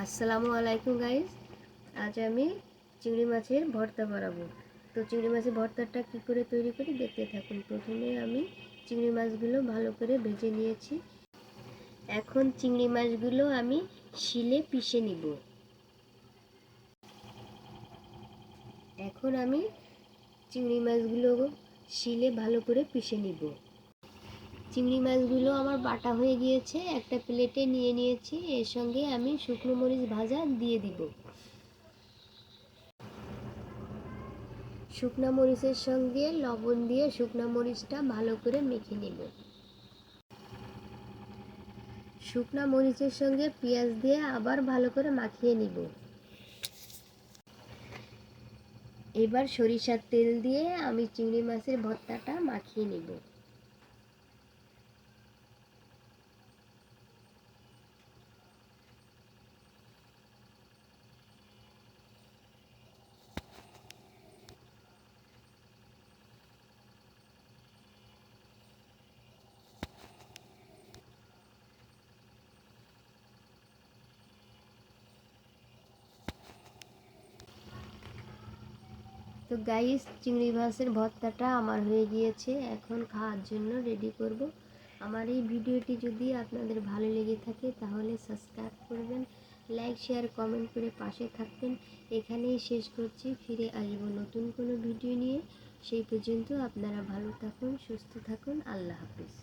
আসসালামু আলাইকুম গাইস আজ আমি চিংড়ি মাছের ভর্তা বানাবো। তো চিংড়ি মাছের ভর্তাটা কি করে তৈরি করি দেখতে থাকুন। প্রথমে আমি চিংড়ি মাছগুলো ভালো করে ভেজে নিয়েছি। এখন চিংড়ি মাছগুলো আমি শিলে পিষে নিব। এখন আমি চিংড়ি মাছগুলো শিলে ভালো করে পিষে নিব। চিংড়ি মাছগুলো আমার বাটা হয়ে গিয়েছে, একটা প্লেটে নিয়ে নিয়েছি, এর সঙ্গে আমি শুকনো মরিচ ভাজা দিয়ে দিব। শুকনো মরিচের সঙ্গে লবণ দিয়ে শুকনো মরিচটা ভালো করে মেখে নেব। শুকনো মরিচের সঙ্গে পেঁয়াজ দিয়ে আবার ভালো করে মাখিয়ে নিব। এবার সরিষার তেল দিয়ে আমি চিংড়ি মাছের ভর্তাটা মাখিয়ে নেব। তো গাইস চিংড়ি মাছের ভর্তাটা আমার হয়ে গিয়েছে। এখন খাওয়ার জন্য রেডি করব। আমার এই ভিডিওটি যদি আপনাদের ভালো লেগে থাকে, তাহলে সাবস্ক্রাইব করবেন লাইক শেয়ার কমেন্ট করে পাশে থাকবেন। এখানেই শেষ করছি, ফিরে আসব নতুন কোনো ভিডিও নিয়ে। সেই পর্যন্ত আপনারা ভালো থাকুন, সুস্থ থাকুন, আল্লাহ হাফিজ।